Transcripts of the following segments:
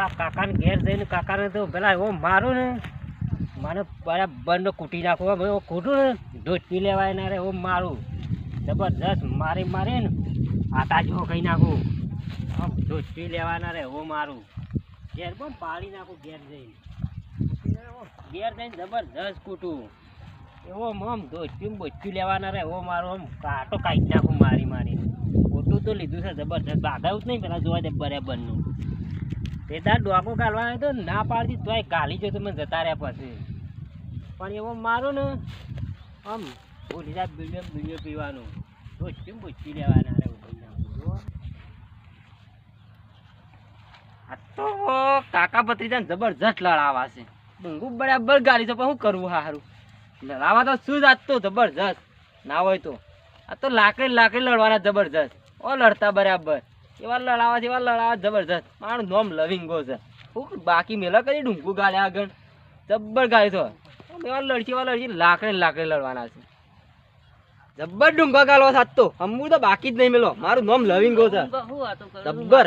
પેલા કાકાને ઘેર જઈને કાકાને તો પેલા એવો મારું ને, મને બરાબર કૂટી નાખું, હવે કૂટું ને પી લેવાય ના રે મારું. જબરદસ્ત મારી મારી ને આટા જેવો કહી નાખું. આમ પી લેવાના રે, એવો મારું. ઘેર પણ પાડી નાખું ઘેર જઈને. ઘેર જઈને જબરદસ્ત કૂટું. એવો આમ દોસ્તી બોચી લેવાના રે, એવો મારો. આમ કાંટો કાઢી નાખું મારી મારી ખોટું તો લીધું છે જબરદસ્ત બાધાવું જ નહીં, પેલા જોવા દે બરાબરનું. તે તાર ડોકો કાઢવા તો ના પાડતી તોય કાઢી જતો મને જતા રહ્યા પછી. પણ એવો મારો ને, આમ બોલી જાય બીડીઓ બીડીઓ પીવાનું. દોસ્તી પૂછી લેવાના રે તો કાકા ભત્રીજાને જબરજસ્ત લડાવા છે. ડુંગુ બરાબર ગાડી છે, પણ શું કરવું હારું? લડાવા તો શું જ તો જબરજસ્ત? ના હોય તો. આ તો લાકડી લાકડી લડવાના જબરજસ્ત. ઓ લડતા બરાબર. એવા લડાવા એવા લડાવા જબરજસ્ત. મારું નોમ લવિંગો છે. હું બાકી મેલા કરી ડુંગુ ગાલે આગળ. જબ્બર ગાળી તો. એવા લડકી એવા લડકી લાકડી લાકડી લડવાના છે. જબ્બર ડુંગો ગાલવો સાચતો તો. તો બાકી જ નહીં મેલો. મારું નોમ લવિંગો છે. જબ્બર.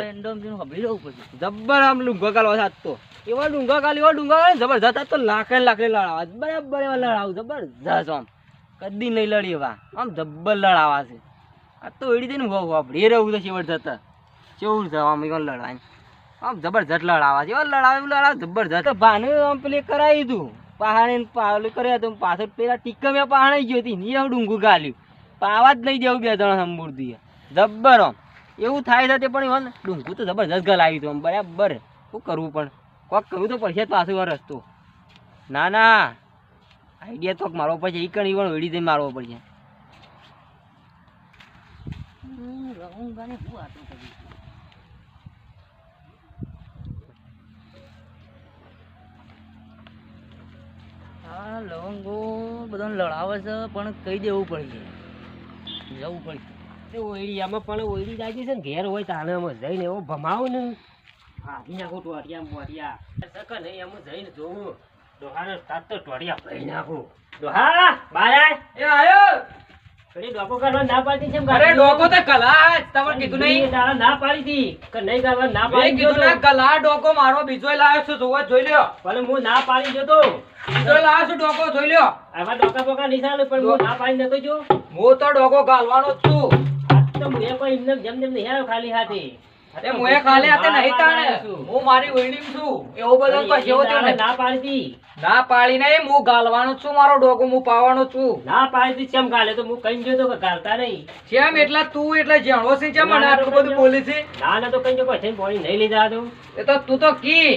જબ્બર આમ ડુંગો ગાલવા સાચતો એવા ડુંગા ગાલી એવા ડુંગા ગાલે જબરજસ્ત આ તો લાકડે ને લાકડી લડાવા. બરાબર એવા લડાવું. જબરજસ્ત આમ. કદી નહીં લડી એવા. આમ જબ્બર લડાવા છે. આ તો એડી દઈને વાપરી રહેવું તો શેવટ જતા. કેવું જવા મેં લડવાની આમ જબરજસ્ત લડાવા છે. લડાવે એવું લડાવે જબરજસ્ત. ભાને આમ પેલી કરાવી દઉં પહાડે પાવલું કર્યા તો પાછળ પેલા ટીક્કા મેં પહાડી ગયો હતી ને ડુંગું ગાલ્યું. પાવા જ નહીં જવું બે જણા સમૃદ્ધિ જબ્બર આમ. એવું થાય છે તે પણ એવા ડુંગું તો જબરજસ્ત ગલાવી હતું આમ. બરાબર. શું કરવું પણ? કોક કરવું તો પડશે પાછું આ રસ્તો. ના ના. આઈડિયા તો મારવો પડશે. એ કણ પણ વેડી જઈને મારવો પડશે. હા લવંગો બધાને લડાવે છે પણ કહી દેવું પડશે. જવું પડશે. તે ઓયડીયામાં પણ ઓયડી જાય છે ને ઘેર હોય તો અમે જઈને એવો ભમાવું ને. ભાગી નાખું ટોટિયા મોટિયા સકન નહીં આમ જઈને જોવું. ડોહાને તાત તો ટોટિયા ભરી નાખું. ડોહા બાય એ આયો. પેલી ડોકો કરવા ના પાડી છે અરે ડોકો તો કલા કીધું નહીં. ના પાડી હતી કે નહીં કરવા ના પાડી કીધું ના કલા ડોકો મારો બીજો લાવ્યો છું જોવા જોઈ લ્યો. પણ હું ના પાડી જતો લાવ્યો છું ડોકો જોઈ લ્યો. આવા ડોકા બોકા નિશાન પણ હું ના પાડી નતો જો. હું તો ડોકો ગાલવાનો જ છું. તો મુએ પણ એમને જેમ જેમ નહીં ખાલી હાથે. અરે મુએ ખાલી હાથે નહીં તાણે. હું મારી ઓઈડીમ છું. એવો બધો કશો થયો ના પાડી ના પાડી નહીં હું ગાલવાનો જ છું મારો ડોકો હું પાવાનો છું. ના પાડી કેમ ગાલે? તો હું કઈ કે ગાલતા નહીં. કેમ એટલા તું એટલે જાણો છે કેમ મને આટલું બધું બોલી છે. ના ના તો કઈ જો પછી બોલી નહીં લઈ દઉં એ તો તું તો કી.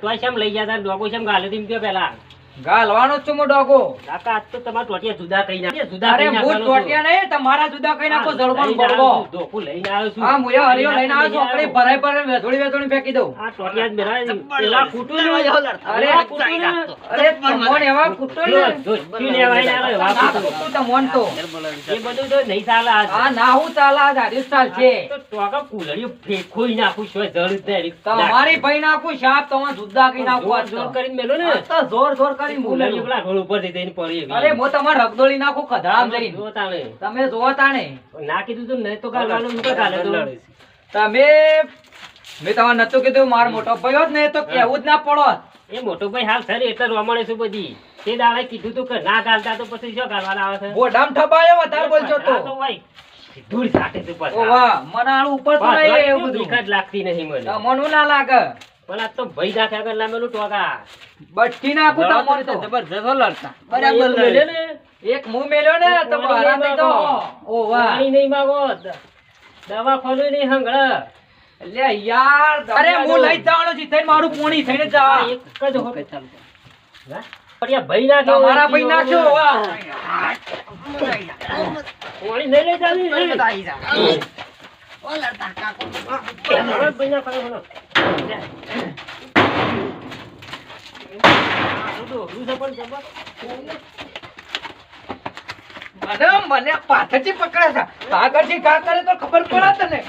તોય કેમ લઈ જતા ડોકો કેમ ગાલે તેમ કયો પેલા? ગાલવાનો છું હું ડોગો કાકા આજ તો તમારા ટોટિયા જુદા કઈ નાખે જુદા અરે હું ચોટિયા નહીં તમારા જુદા કઈ નાખો જળવાનું બળવો ડોકું લઈને આવ્યો છું હા મુયા હરિયો લઈને આવ્યો છું આપણે ભરાઈ પર વેધોડી વેધોડી ફેંકી દઉં આ ટોટિયા જ મેરા પેલા કૂટું ને અરે પેલા કૂટું અરે મોન એવા કુટુ ને કુટુ લેવાય ના વાપી આ તો. મોન તો એ બધું તો નહીં ચાલે આજ. આ ના હું ચાલે આ દાદી ચાલ છે તો ટોકા કુલડીઓ ફેંકોઈ નાખું છું, જળ દે તમારી ભાઈ નાખું શાપ તમાર જુદા કઈ નાખું આ જોર કરીને મેલો ને તો જોર જોર કરી પડી અરે તમારે રગદોળી નાખું તમે ના કીધું તો નહીં તો ગાલવાનું, હું ગાલે તો. તમે મેં તમારે નતું કીધું મારો મોટો ભાઈ હોત ને તો કેવું જ ના પડોત એ મોટો ભાઈ હાલ સર એટલે રમણે છું બધી. તે દાડે કીધું તું કે ના ગાલતા તો પછી શું ગાલવાના આવે છે? બોડામ ઠબાયો વધારે બોલશો તો. ભાઈ ધૂળ છાંટે છે પાછા. ઓ મને ઉપર તો એવું બધું. લાગતી નહીં મને. તમને ના લાગે. પણ આ તો ભાઈ નાખ્યા કર લામેલું ટોકા બટ્ટી નાખો તમારે તો જબરજસ્ત લડતા. બરાબર મેલ્યો ને. એક મું મેલ્યો ને તો બહાર તો. ઓ વાહ. પાણી નહીં માગો. દવા ખોલું નહીં હંગળ. લે યાર અરે હું લઈ જવાનો છું. થઈને મારું પોણી થઈને જા. એક જ. હા? આ ભાઈ નાખ્યો મારા ભાઈ નાખ્યો વાહ પોણી નહીં લઈ જાવી. જબર. મને મને પાછળથી પકડે છે આગળથી કા કરે તો ખબર પડે તને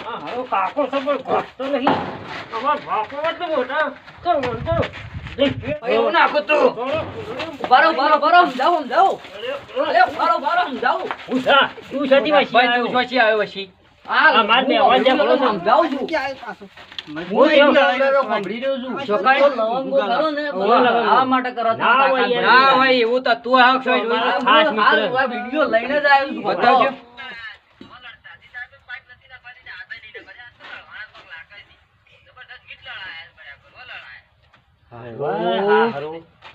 હા હારો કાકો છે ઘટતો નહીં. અમાર તો મોટા. તો. એવું નાખું તું બારો બારો બારો સમજાવું સમજાવું બારો બારો સમજાવું હું થા. તું વાસી. આવ્યો માર બોલો સમજાવું છું. માટે કરો ના હોય એવું આ વીડિયો લઈને જ આવ્યો છું. બતાવજો. વાહ, હારું.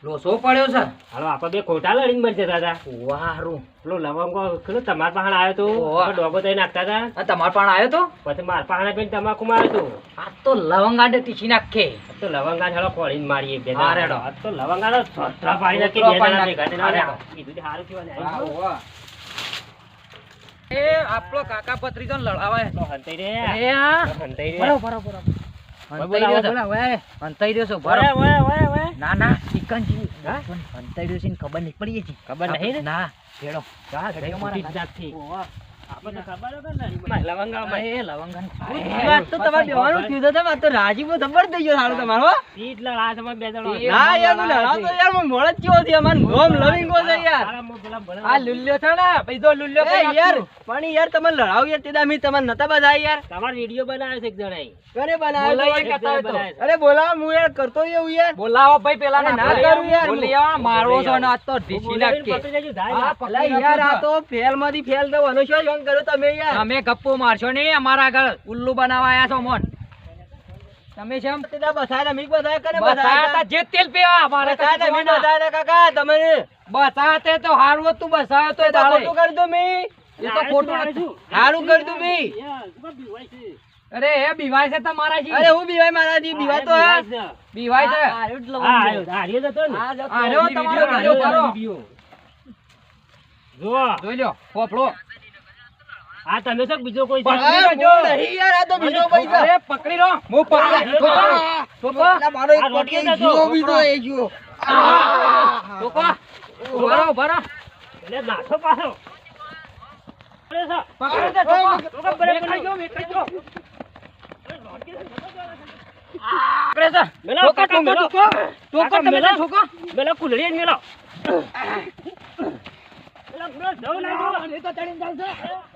લોસો પડ્યો છે. હાલો આપણે બે ખોટા લડીને મરશે દાદા વારું પેલો લવંગો પેલો તમાર પાસે આવ્યો તો. ડોગો તઈ નાખતા હતા. તમાર પણ આવ્યો તો? પછી માર પાસે પેલી તમાકુ માર્યો તો. આ તો લવંગાડે ટીસી નાખે. તો લવંગા હેડો ખોળીને મારીએ બે હા, રેડો. આ તો લવંગાનો છોતરા પાડી બે. કીધું હારું. એ આપણો કાકા ભત્રીજો લડાવે. તો હંતાઈ રે. એ હંતાઈ રે. બરાબર, બરાબર. રહ્યો છે. ના ના ચિકન? પણ હંતાઈ રહ્યો છે ને ખબર નહીં પડી છે. ખબર નહીં ના? ખેડો ઘડીઓ મારા જાતથી. પણ યાર તમે લડાવ યાર તે દામી તમે નતા બધા યાર. તમારો વીડિયો બનાવ્યો છે એક જણાએ. બનાવ્યો તો? બોલાવો, એક જણાએ બનાવ્યો છે. અરે બોલાવો હું યાર કરતો એવું યાર. બોલાવો ભાઈ પેલા ના કરું યાર. મારવો છો ને તો ઢીસી નાખે યાર. આ તો ફેલમાંથી ફેલ તો જોન કર્યો તમે યાર. તમે ગપ્પો મારશો નહીં અમારા આગળ ઉલ્લુ બનાવવા આવ્યા છો મોન. તમે છે એમ? સીધા બસાયા મીક બસાય કને બતાયા તા જે તેલ પીવા અમારે બસાયા મીક જોવાના. કાકા તમે બસાય તે તો હારું તું બસાયો તો એ તો તારે. ખોટું કરી દો મી. એ તો ખોટું હારું. કરી દો મી? અરે એ બીવાય છે તમારા જી અરે હું બીવાય મારા જી બીવાય તો બીવાય છે. હા, આવ્યો, હા, આવ્યો જ હતો ને. આ રહ્યો તમારો કરો. વીડિયો. જુઓ, જોઈ લ્યો ફોફળો આ તમે છો બીજો કોઈ? પકડી. હું નહીં યાર આ તો બીજો પૈસા અરે પકડી લો. હું પકડી તો અલા, મારો એક જીવો દેજો. બીજો એ જો તો કો ઉભરા ઉભરા એટલે નાખો પાછો. પકડી. દે તો તો ગયો. પકડે છે મેલા ટોકો, કાકા, ટોકો, મેલો. તો કુલડી જ મેલો. જવું.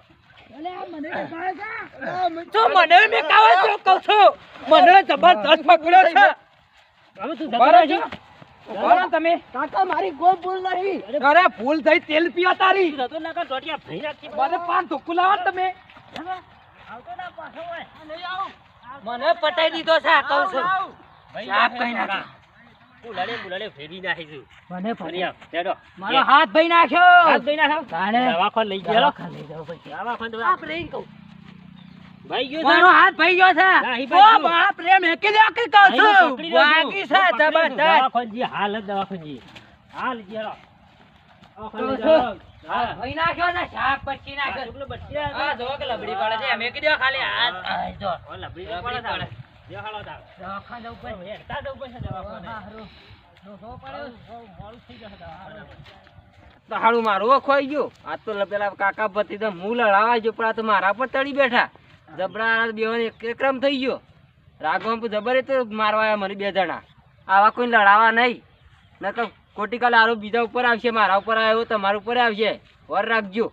તો મને મેકાવે છે કહું છું. મને જબરદસ્ત પકડ્યો છે. હવે તું. તમે. કાકા મારી કોઈ ભૂલ નહીં. અરે ભૂલ થઈ તેલ પીવા તારી. તું ના. મને પાન ધોકું લાવો તમે. આવતો ના પાછો હોય. મને પટાઈ દીધો છે કહું છું. સાફ કઈ. નાખે. કુલાડે બુલાડે ફેરી નાખીશું. મને ફરી આવ, મારો હાથ ભાઈ નાખ્યો. હાથ ધોઈ નાખો. તાણે. દવાખાને લઈ ગયેલો. લઈ જાઓ ભાઈ. દવાખાને તો ભાઈ ગયો મારો હાથ ભાઈ ગયો છે. ઓ બાપ રે મેકી દે કે કહું છું. વાગી છે જબરદસ્ત દવાખાને જઈએ, દવાખાને હાલ લઈ. હા. ભાઈ નાખ્યો ને શાક પછી નાખ્યો. છોકરો આ જો કે લબડી પડે છે. મેકી દે ખાલી હાથ. જો. લબડી પડે તારે. દવાખાને ઉપર. હેડતા જવું પડશે દવાખાને. દવાખાને. તો હારું મારું ખોઈ ગયું. આ તો પેલા કાકા પતિ તો હું લડાવા ગયો પણ આ તો મારા પર તળી બેઠા. જબરા બેવાને એક એકરમ થઈ ગયો. રાઘવન પર જબર તો મારવા આવ્યા મને બે જણા. આવા કોઈ લડાવા નહીં. નકર ખોટી કાલે આરો બીજા ઉપર આવશે મારા ઉપર આવ્યો તમારા ઉપર આવશે. વર રાખજો.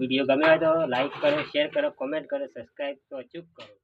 વીડિયો ગમે તો લાઈક કરો શેર કરો કોમેન્ટ કરો સબસ્ક્રાઈબ તો અચૂક કરો.